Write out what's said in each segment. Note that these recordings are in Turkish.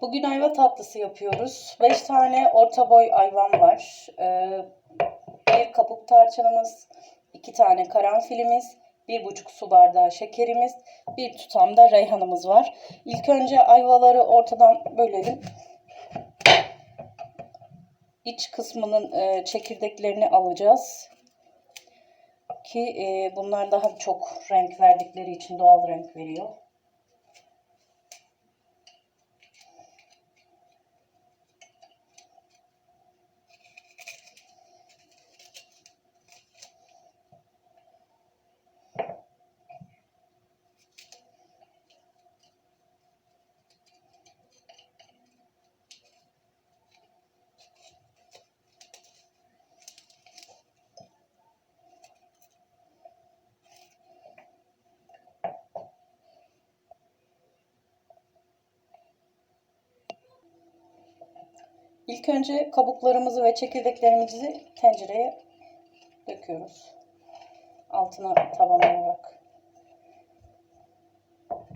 Bugün ayva tatlısı yapıyoruz. 5 tane orta boy ayvam var. Ee, bir kabuk tarçınımız, 2 tane karanfilimiz, 1,5 su bardağı şekerimiz, bir tutam da reyhanımız var. İlk önce ayvaları ortadan bölelim. İç kısmının e, çekirdeklerini alacağız. Ki e, bunlar daha çok renk verdikleri için doğal renk veriyor. İlk önce kabuklarımızı ve çekirdeklerimizi tencereye döküyoruz. Altına taban olarak.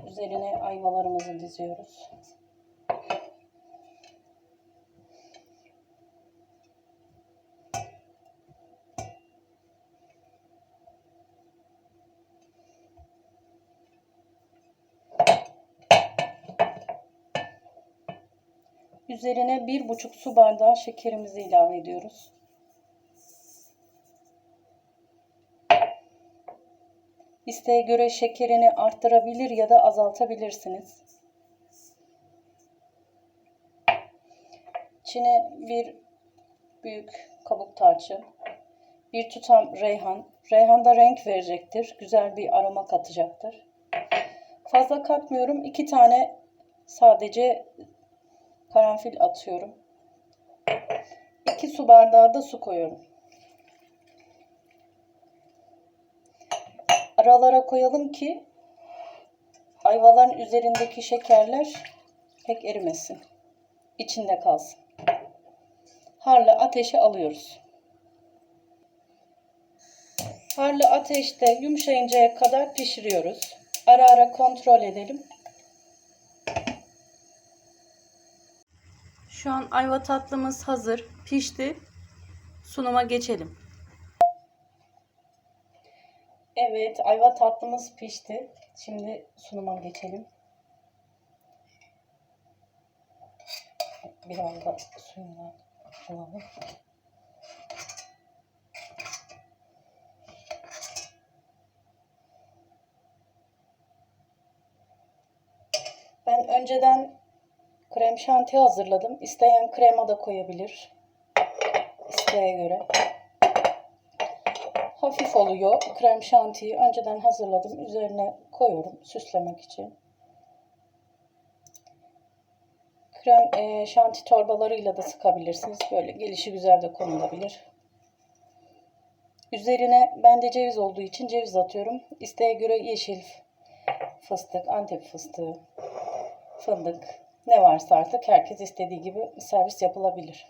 Üzerine ayvalarımızı diziyoruz. Üzerine bir buçuk su bardağı şekerimizi ilave ediyoruz. İsteğe göre şekerini arttırabilir ya da azaltabilirsiniz. İçine bir büyük kabuk tarçın, bir tutam reyhan. Reyhan da renk verecektir. Güzel bir aroma katacaktır. Fazla katmıyorum. İki tane sadece karanfil atıyorum. 2 su bardağı da su koyuyorum. Aralara koyalım ki ayvaların üzerindeki şekerler pek erimesin. İçinde kalsın. Harlı ateşe alıyoruz. Harlı ateşte yumuşayıncaya kadar pişiriyoruz. Ara ara kontrol edelim. Şu an ayva tatlımız hazır. Pişti. Sunuma geçelim. Evet, ayva tatlımız pişti. Şimdi sunuma geçelim. Biraz da suyundan alalım. Ben önceden krem şanti hazırladım. İsteyen krema da koyabilir. İsteğe göre. Hafif oluyor. Krem şantiyi önceden hazırladım. Üzerine koyuyorum süslemek için. Krem e, şanti torbalarıyla da sıkabilirsiniz. Böyle gelişi güzel de konulabilir. Üzerine bende ceviz olduğu için ceviz atıyorum. İsteğe göre yeşil fıstık, antep fıstığı, fındık ne varsa artık herkes istediği gibi servis yapılabilir.